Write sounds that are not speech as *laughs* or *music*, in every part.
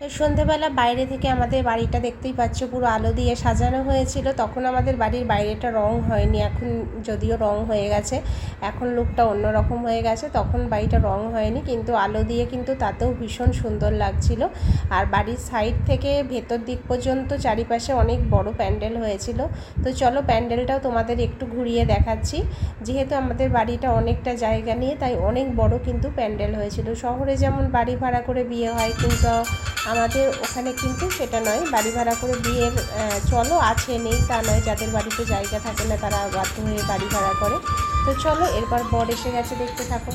তো সন্ধেবেলা বাইরে থেকে আমাদের বাড়িটা দেখতেই পাচ্ছ, পুরো আলো দিয়ে সাজানো হয়েছিল। তখন আমাদের বাড়ির বাইরেটা রং হয়নি, এখন যদিও রং হয়ে গেছে, এখন লুকটা অন্যরকম হয়ে গেছে, তখন বাড়িটা রং হয়নি, কিন্তু আলো দিয়ে কিন্তু তাতেও ভীষণ সুন্দর লাগছিল। আর বাড়ির সাইড থেকে ভেতর দিক পর্যন্ত চারিপাশে অনেক বড় প্যান্ডেল হয়েছিল। তো চলো প্যান্ডেলটাও তোমাদের একটু ঘুরিয়ে দেখাচ্ছি। যেহেতু আমাদের বাড়িটা অনেকটা জায়গা নিয়ে, তাই অনেক বড় কিন্তু প্যান্ডেল হয়েছিল। শহরে যেমন বাড়ি ভাড়া করে বিয়ে হয়, কিন্তু আমাদের ওখানে কিন্তু সেটা নয়, বাড়ি ভাড়া করে বিয়ের চলো, আছে, নেই, তা নয়, যাদের বাড়িতে জায়গা থাকে না তারা বাধ্য হয়ে বাড়ি ভাড়া করে। তো চলো, এরপর বর এসে গেছে দেখতে থাকো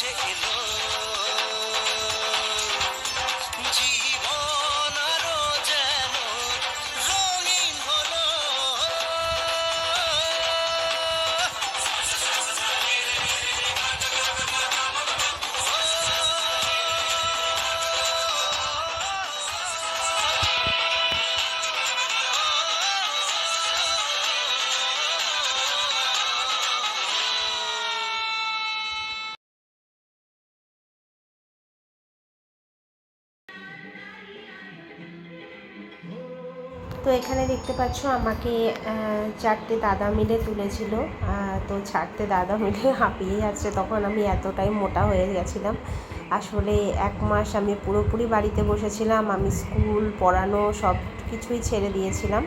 chegando. তো এখানে দেখতে পাচ্ছ আমাকে চারটে দাদা মিলে তুলেছিল। তো চারটে দাদা মিলে *laughs* হাঁপিয়ে যাচ্ছে। তখন আমি এতটাই মোটা হয়ে গেছিলাম। আসলে এক মাস আমি পুরোপুরি বাড়িতে বসেছিলাম। আমি স্কুল, পড়ানো সব কিছুই ছেড়ে দিয়েছিলাম।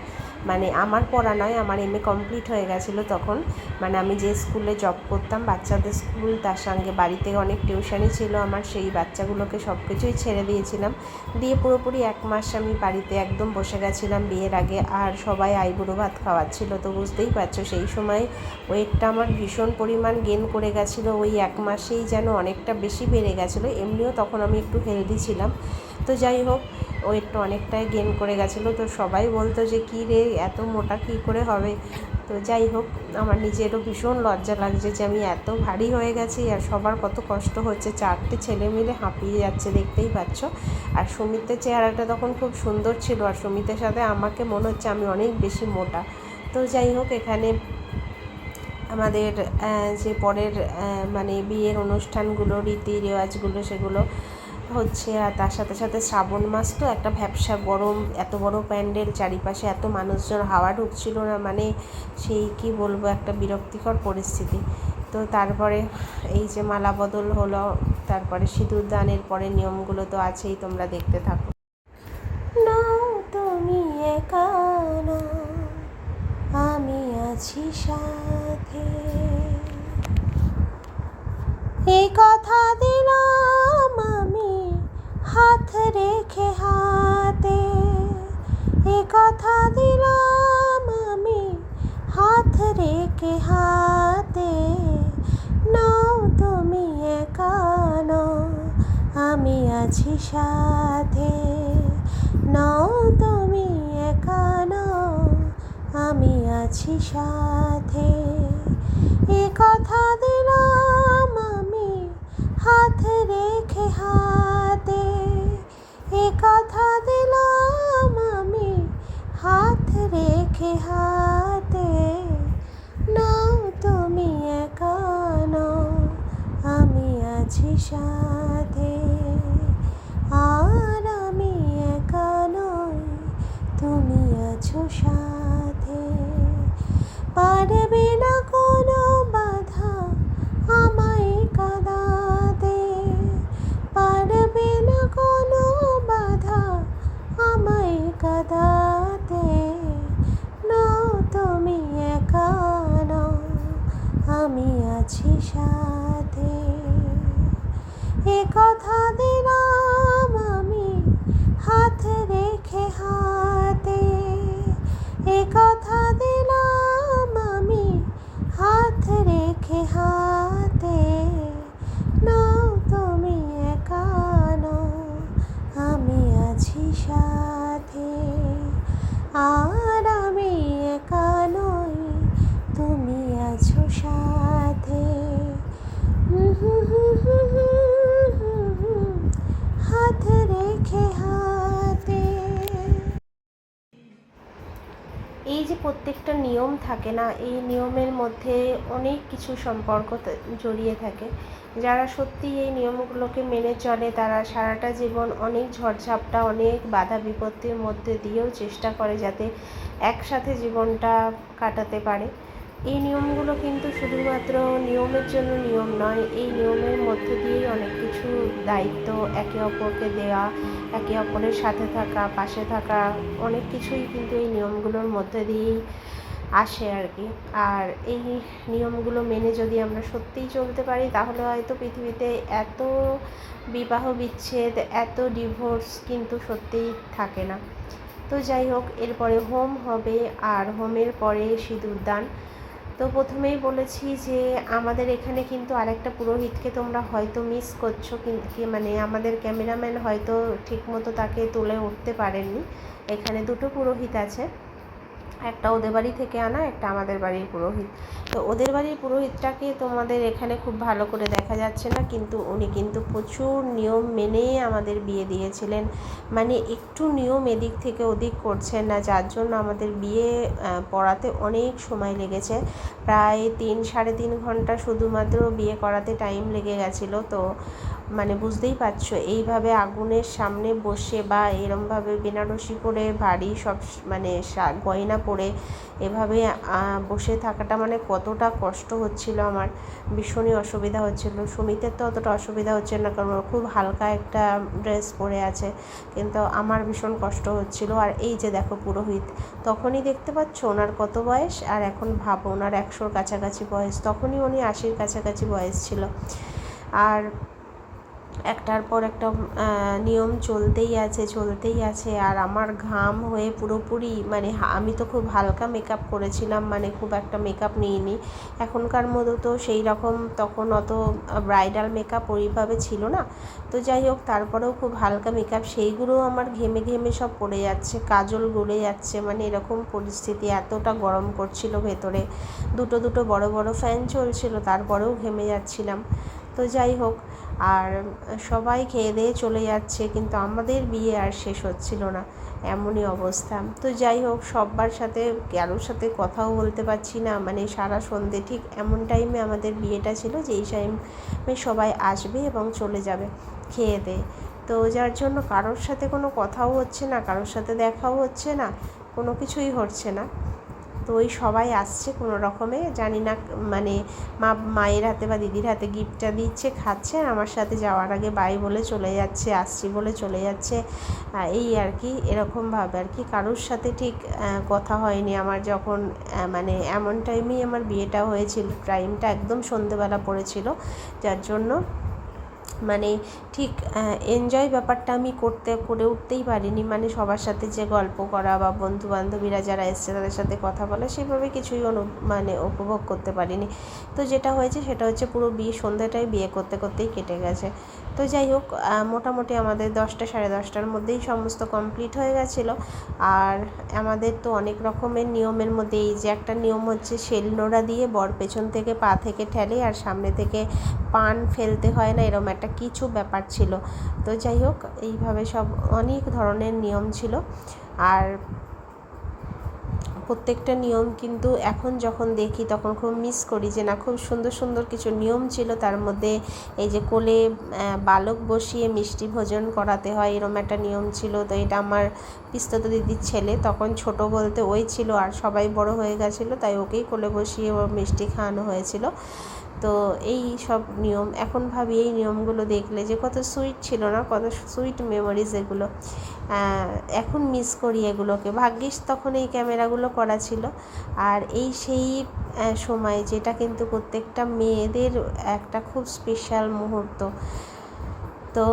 মানে আমার পড়া নয়, আমার এমএ কমপ্লিট হয়ে গেছিল তখন। মানে আমি যে স্কুলে জব করতাম, বাচ্চাদের স্কুল তার সঙ্গে বাড়িতে অনেক টিউশনই ছিল আমার, সেই বাচ্চাগুলোকে সব কিছুই ছেড়ে দিয়েছিলাম। দিয়ে পুরোপুরি এক মাস আমি বাড়িতে একদম বসে গেছিলাম বিয়ের আগে, আর সবাই আইবুড়ো ভাত খাওয়াচ্ছিল, তো বুঝতেই পারছ সেই সময় ওয়েটটা আমার ভীষণ পরিমাণ গেন করে গেছিল। ওই এক মাসেই যেন অনেকটা বেশি বেড়ে গেছিল, এমনিও তখন আমি একটু হেলদি ছিলাম। তো যাই হোক ওয়েটটা অনেকটাই গেন করে গেছিল। তো সবাই বলতো যে, কী রে, এত মোটা কী করে হবে? তো যাই হোক, আমার নিজেরও ভীষণ লজ্জা লাগছে যে, আমি এত ভারী হয়ে গেছি আর সবার কত কষ্ট হচ্ছে। চারটে ছেলে মিলে হাঁপিয়ে যাচ্ছে, দেখতেই পাচ্ছ। আর সুমিতের চেহারাটা তখন খুব সুন্দর ছিল আর সুমিতের সাথে আমাকে মনে হচ্ছে আমি অনেক বেশি মোটা। তো যাই হোক, এখানে আমাদের যে পরের মানে বিয়ের অনুষ্ঠানগুলো রীতি রেওয়াজগুলো সেগুলো হচ্ছে, আর তার সাথে সাথে শ্রাবণ মাস তো একটা ভ্যাবসা গরম, এত বড় প্যান্ডেল, চারিপাশে এত মানুষজন, হাওয়া ঢুকছিল না মানে সেই কি বলব, একটা বিরক্তিকর পরিস্থিতি। তো তারপরে এই যে মালা বদল হলো, তারপরে সিঁদুর দানের পরে নিয়মগুলো তো আছেই, তোমরা দেখতে থাকো। তুমি না, আমি আছি সাথে। এই কথা আমি হাত রেখে হাতে, এ কথা দিলাম আমি, হাত রেখে হাতে। নাও তুমি একা নও, আমি আছি সাথে। নাও তুমি একা নও, আমি আছি সাথে। এ কথা দিলাম আমি, হাত কথা দিলাম আমি, হাত রেখে হাতে। নাও তুমি একা নও আমি আছি সাথে। আর আমি একা নই, তুমি আছো সাথে। পারবে প্রত্যেকটা নিয়ম থাকে না, এই নিয়মের মধ্যে অনেক কিছু সম্পর্ক জড়িয়ে থাকে। যারা সত্যি এই নিয়মগুলোকে মেনে চলে, তারা সারাটা জীবন অনেক ঝড়ঝাপটা, অনেক বাধা বিপত্তির মধ্যে দিয়েও চেষ্টা করে যাতে একসাথে জীবনটা কাটাতে পারে। এই নিয়মগুলো কিন্তু শুধুমাত্র নিয়মের জন্য নিয়ম নয়, এই নিয়মের মধ্যে দিয়েই অনেক কিছু দায়িত্ব একে অপরকে দেওয়া একে অপরের সাথে থাকা, পাশে থাকা, অনেক কিছুই কিন্তু এই নিয়মগুলোর মধ্যে দিয়েই আসে আর কি। আর এই নিয়মগুলো মেনে যদি আমরা সত্যিই চলতে পারি, তাহলে হয়তো পৃথিবীতে এত বিবাহ বিচ্ছেদ, এত ডিভোর্স কিন্তু সত্যিই থাকে না। তো যাই হোক, এরপরে হোম হবে, আর হোমের পরে সিঁদুর দান। তো প্রথমেই বলেছি যে আমাদের এখানে কিন্তু আরেকটা পুরোহিতকে তোমরা হয়তো মিস করছ কিন্তু মানে আমাদের ক্যামেরাম্যান হয়তো ঠিকমতো তাকে তুলে উঠতে পারেননি। এখানে দুটো পুরোহিত আছে। একটা ওদের বাড়ি থেকে আনা, একটা আমাদের বাড়ির পুরোহিত। তো ওদের বাড়ির পুরোহিতটাকে তোমাদের এখানে খুব ভালো করে দেখা যাচ্ছে না, কিন্তু উনি কিন্তু প্রচুর নিয়ম মেনে আমাদের বিয়ে দিয়েছিলেন। মানে একটু নিয়ম এদিক থেকে ওদিক করছেন না, যার জন্য আমাদের বিয়ে পড়াতে অনেক সময় লেগেছে। প্রায় তিন সাড়ে তিন ঘণ্টা শুধুমাত্র বিয়ে করাতে টাইম লেগে গেছিল, তো মানে বুঝতেই পারছ, এইভাবে আগুনের সামনে বসে বা এরমভাবে বেনারসি পরে ভারী সব মানে গয়না পরে এভাবে বসে থাকাটা মানে কতটা কষ্ট হচ্ছিল আমার। ভীষণই অসুবিধা হচ্ছিল। সুমিতের তো অতটা অসুবিধা হচ্ছে না, কারণ খুব হালকা একটা ড্রেস পরে আছে। কিন্তু আমার ভীষণ কষ্ট হচ্ছিল। আর এই যে দেখো পুরোহিত, তখনই দেখতে পাচ্ছ ওনার কত বয়স? আর এখন ভাবো, ওনার একশোর কাছাকাছি বয়স। তখনই উনি আশির কাছাকাছি বয়স ছিল। আর একটার পর একটা নিয়ম চলতেই আছে চলতেই আছে। আর আমার ঘাম হয়ে পুরোপুরি মানে আমি তো খুব হালকা মেকআপ করেছিলাম মানে খুব একটা মেকআপ নিইনি। এখনকার মতো তো সেই রকম তখন অত ব্রাইডাল মেকআপ ওইভাবে ছিল না। তো যাই হোক, তারপরেও খুব হালকা মেকআপ সেইগুলোও আমার ঘেমে ঘেমে সব পড়ে যাচ্ছে, কাজল গলে যাচ্ছে। মানে এরকম পরিস্থিতি, এতটা গরম করছিল ভেতরে। দুটো দুটো বড় বড় ফ্যান চলছিল, তারপরেও ঘেমে যাচ্ছিলাম। তো যাই হোক আর সবাই খেয়ে দিয়ে চলে যাচ্ছে, কিন্তু আমাদের বিয়ে আর শেষ হচ্ছিল না, এমনই অবস্থা। তো যাই হোক, সব্বার সাথে, কারোর সাথে কথাও বলতে পারছি না মানে সারা সন্ধে ঠিক এমন টাইমে আমাদের বিয়েটা ছিল, যেই টাইমে সবাই আসবে এবং চলে যাবে খেয়ে দিয়ে। তো যার জন্য কারোর সাথে কোনো কথাও হচ্ছে না, কারোর সাথে দেখাও হচ্ছে না, কোনো কিছুই হচ্ছে না। তো ওই সবাই আসছে কোনো রকমে। জানি না মানে মা, মায়ের হাতে বা দিদির হাতে গিফটটা দিচ্ছে, খাচ্ছে, আর আমার সাথে যাওয়ার আগে বাই বলে চলে যাচ্ছে, আসছি বলে চলে যাচ্ছে। এই আর কি এরকমভাবে আর কি। কারোর সাথে ঠিক কথা হয়নি আমার যখন মানে এমন টাইমেই আমার বিয়েটা হয়েছিল টাইমটা একদম সন্ধেবেলা পড়েছিল, যার জন্য মানে ঠিক এনজয় ব্যাপারটা আমি করতে, করে উঠতেই পারিনি। মানে সবার সাথে যে গল্প করা বা বন্ধু বান্ধবীরা যারা এসছে তাদের সাথে কথা বলা, সেভাবে কিছুই অনু মানে উপভোগ করতে পারিনি। তো যেটা হয়েছে সেটা হচ্ছে পুরো বিয়ে, সন্ধ্যাটাই বিয়ে করতে, করতেই কেটে গেছে। তো যাই হোক মোটামুটি আমাদের দশটা সাড়ে দশটার মধ্যেই সমস্ত কমপ্লিট হয়ে গেছিল। আর আমাদের তো অনেক রকমের নিয়মের মধ্যে, এই যে একটা নিয়ম হচ্ছে শেল নোড়া দিয়ে বর পেছন থেকে পা থেকে ঠেলে আর সামনে থেকে পান ফেলতে হয় না, এরম একটা কিছু ব্যাপার ছিল। তো যাই হোক, এইভাবে সব অনেক ধরনের নিয়ম ছিল। আর প্রত্যেকটা নিয়ম কিন্তু এখন যখন দেখি তখন খুব মিস করি যে না, খুব সুন্দর সুন্দর কিছু নিয়ম ছিল। তার মধ্যে এই যে কোলে বালক বসিয়ে মিষ্টি ভোজন করাতে হয় এরম একটা নিয়ম ছিল। তো এটা আমার পিস্তত দিদির ছেলে, তখন ছোট বলতে ওই ছিল আর সবাই বড় হয়ে গেছিল, তাই ওকেই কোলে বসিয়ে মিষ্টি খাওয়ানো হয়েছিল। তো এই সব নিয়ম, এখন ভাবি এই নিয়মগুলো দেখলে যে কত সুইট ছিল না, কত সুইট মেমোরিজ এগুলো। এখন মিস করি এগুলোকে। ভাগ্যিস তখন এই ক্যামেরাগুলো করা ছিল। আর এই সেই সময় যেটা কিন্তু প্রত্যেকটা মেয়েদের একটা খুব স্পেশাল মুহূর্ত। তো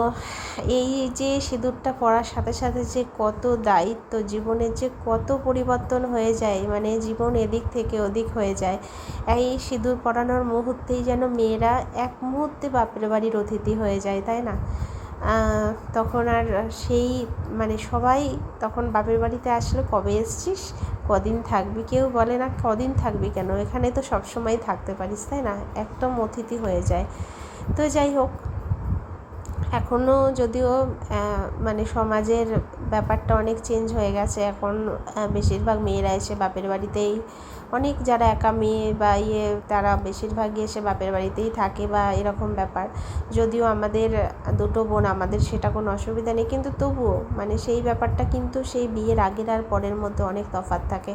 এই যে সিঁদুরটা পরার সাথে সাথে যে কত দায়িত্ব জীবনের যে কত পরিবর্তন হয়ে যায় মানে জীবন এদিক থেকে ওদিক হয়ে যায়। এই সিঁদুর পরানোর মুহূর্তেই যেন মেয়েরা এক মুহূর্তে বাপের বাড়ির অতিথি হয়ে যায়, তাই না? তখন আর সেই মানে সবাই তখন বাপের বাড়িতে আসলে, কবে এসছিস? কদিন থাকবি? কেউ বলে, না, কদিন থাকবি কেন? এখানে তো সবসময় থাকতে পারিস। তাই না? একদম অতিথি হয়ে যায়। তো যাই হোক এখনও যদিও মানে সমাজের ব্যাপারটা অনেক চেঞ্জ হয়ে গেছে। এখন বেশিরভাগ মেয়েরা এসে বাপের বাড়িতেই, অনেক যারা একা মেয়ে বা ইয়ে তারা বেশিরভাগই এসে বাপের বাড়িতেই থাকে বা এরকম ব্যাপার। যদিও আমাদের দুটো বোন, আমাদের সেটা কোনো অসুবিধা নেই। কিন্তু তবুও মানে সেই ব্যাপারটা কিন্তু সেই বিয়ের আগের আর পরের মধ্যে অনেক তফাৎ থাকে।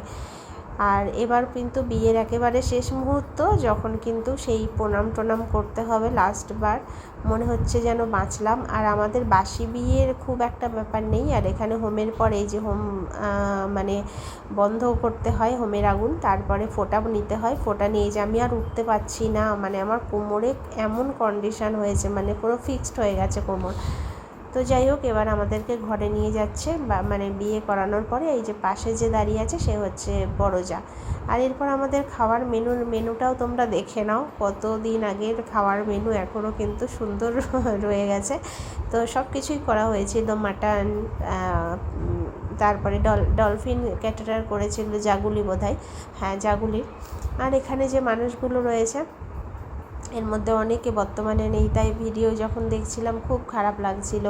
আর এবার কিন্তু বিয়ের একেবারে শেষ মুহূর্ত, যখন কিন্তু সেই প্রণাম টনাম করতে হবে লাস্টবার মনে হচ্ছে যেন বাঁচলাম। আর আমাদের বাসি বিয়ের খুব একটা ব্যাপার নেই। আর এখানে হোমের পর এই যে হোম মানে বন্ধ করতে হয় হোমের আগুন। তারপরে ফোঁটা নিতে হয়। ফোঁটা নিয়ে যে আমি আর উঠতে পারছি না। মানে আমার কোমরে এমন কন্ডিশন হয়েছে মানে পুরো ফিক্সড হয়ে গেছে কোমর। তো যাই হোক, এবার আমাদেরকে ঘরে নিয়ে যাচ্ছে মানে বিয়ে করানোর পরে এই যে পাশে যে দাঁড়িয়ে আছে, সে হচ্ছে বড় যা আর এরপর আমাদের খাওয়ার মেনু মেনুটাও তোমরা দেখে নাও। কতদিন আগের খাওয়ার মেনু এখনও কিন্তু সুন্দর *laughs* রয়ে গেছে। তো সব কিছুই করা হয়েছিল মাটন তারপরে ডল ডলফিন ক্যাটারার করেছিল জাগুলি বোধহয়। হ্যাঁ জাগুলির আর এখানে যে মানুষগুলো রয়েছে এর মধ্যে অনেকে বর্তমানে নেই, তাই ভিডিও যখন দেখছিলাম খুব খারাপ লাগছিল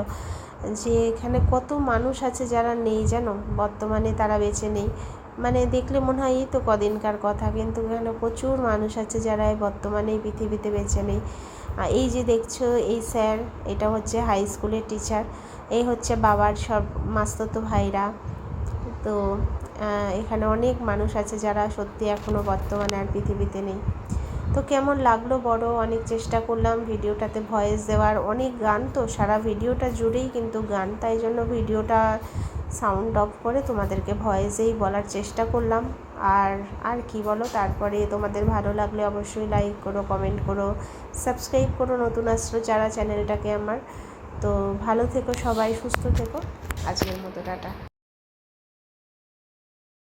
যে এখানে কত মানুষ আছে যারা নেই জানো? বর্তমানে তারা বেঁচে নেই। মানে দেখলে মনে হয় এই তো কদিনকার কথা, কিন্তু এখানে প্রচুর মানুষ আছে যারা এই বর্তমানে এই পৃথিবীতে বেঁচে নেই। এই যে দেখছ, এই স্যার, এটা হচ্ছে হাই স্কুলের টিচার এই হচ্ছে বাবার সব মাস্ততো ভাইরা। তো এখানে অনেক মানুষ আছে যারা সত্যি এখনও বর্তমানে আর পৃথিবীতে নেই। তো কেমন লাগল বড় অনেক চেষ্টা করলাম ভিডিওটাতে ভয়েস দেওয়ার। অনেক গান তো, সারা ভিডিওটা জুড়েই কিন্তু গান। তাই জন্য ভিডিওটা সাউন্ড অফ করে তোমাদেরকে ভয়েসেই বলার চেষ্টা করলাম। আর আর কি বলো? তারপরে তোমাদের ভালো লাগলে অবশ্যই লাইক করো কমেন্ট করো সাবস্ক্রাইব করো নতুন আসলো যারা চ্যানেলটাকে আমার। তো ভালো থেকো সবাই, সুস্থ থেকো। আজকের মতো টাটা।